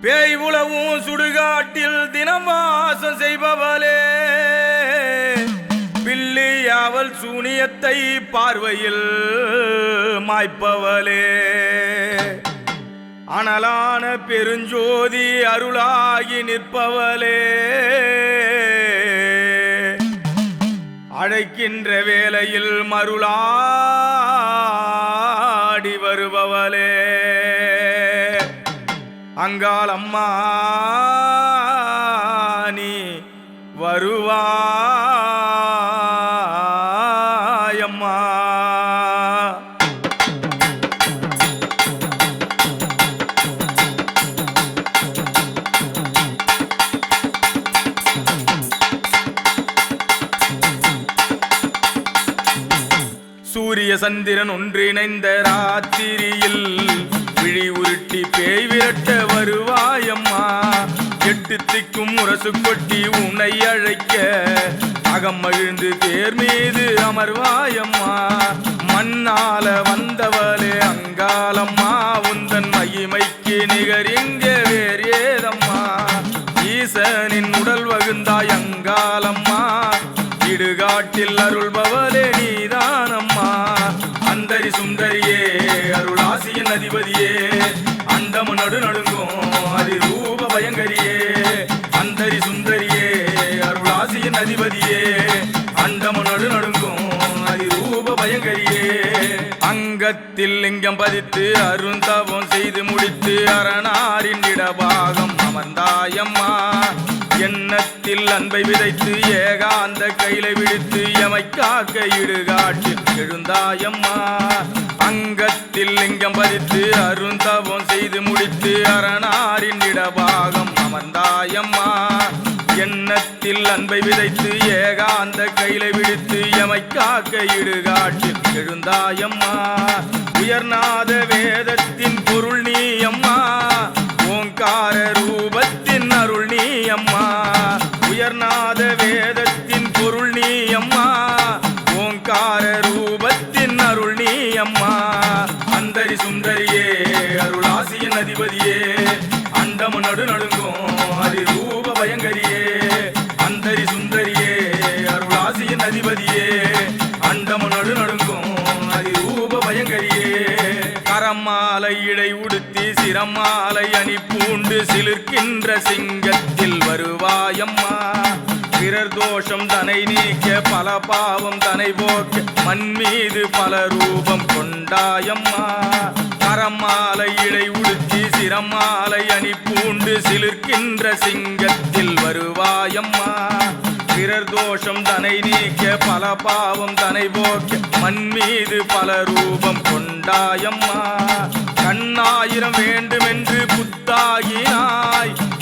பேய் உலவும் சுடுகாட்டில் தினம் வாசம் செய்பவளே. பில்லி அவள் சூனியத்தை பார்வையில் மாய்ப்பவளே. அனலான பெருஞ்சோதி அருளாகி நிற்பவளே. அழைக்கின்ற வேளையில் மருளாடி வருபவளே. அங்காள் அம்மா நீ வருவாயம்மா. சூரிய சந்திரன் ஒன்றிணைந்த ராத்திரியில் விழி உருட்டி பேய் விரட்ட வருவாயம்மா. எட்டு திக்கும் முரசு கொட்டி உன்னை அழைக்க. அகம் மகிழ்ந்து தேர் மீது அமர்வாயம்மா. மண்ணால வந்தவளே அங்காலம்மா உந்தன் மகிமைக்கு நிகர் இங்க வேறு ஏதம்மா. ஈசனின் உடல் வகுந்தாய் அங்காலம்மா இடுகாட்டில் அருள்பவளே நீதானம்மா. அந்தரி சுந்தரியே அருளாசியின் அதிபதியே அண்டமு நடு நடுங்கும் அதிரூப பயங்கரியே அந்தரி சுந்தரியே அருளாசியின் அதிபதியே அண்டமு நடு நடுங்கும் அதிரூப பயங்கரியே. அங்கத்தில் லிங்கம் பதித்து அருந்தவம் செய்து முடித்து அரணாரின் இடபாகம் அமர்ந்தாயம்மா. எண்ணத்தில் அன்பை விதைத்து ஏகாந்த கையிலை விடுத்து எமை காக்க இடுகாட்டில் எழுந்தாயம்மா. அங்கத்தில் லிங்கம் பதித்து அருந்தவம் செய்து முடித்து அரணாரின் இடபாகம் அமர்ந்தாயம்மா. எண்ணத்தில் அன்பை விதைத்து ஏகாந்த கையிலை விடுத்து எமை காக்க இடுகாட்டில் எழுந்தாயம்மா. உயர்நாத வேதத்தின் அந்தரி சுந்தரியே அருளாசியின் அதிபதியே. அண்டமு நடு நடுங்கும் அதி ரூப பயங்கரியே. அந்தரி சுந்தரியே அருளாசியின் அதிபதியே. அண்டமு நடு நடுங்கும் அதி ரூப பயங்கரியே. கரமாலை இடை உடுத்தி சிரமாலை அணி பூண்டு சிலிர்க்கின்ற சிங்கத்தில் வருவாயம்மா. பிறர் தோஷம் தனை நீக்க பல பாவம் தனை போக்க மண் மீது பல ரூபம் கொண்டாயம்மா. கரமாலை இடை உடுத்தி சிரமாலை அணி பூண்டு சிலிர்க்கின்ற சிங்கத்தில் வருவாயம்மா. பிறர் தோஷம் தனை நீக்க பல பாவம் தனை போக்க மண் மீது பல ரூபம் கொண்டாயம்மா. கண்ணாயிரம் வேண்டுமென்று புத்தாகினாய்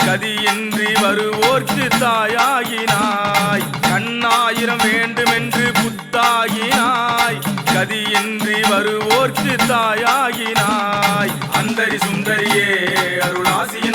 கதியின்றி வருவோர்க்கு தாயாகினாய். கண்ணாயிரம் வேண்டுமென்று புத்தாகினாய். கதியின்றி வருவோர்க்கு தாயாகினாய். அந்தரி சுந்தரியே அருளாசிய.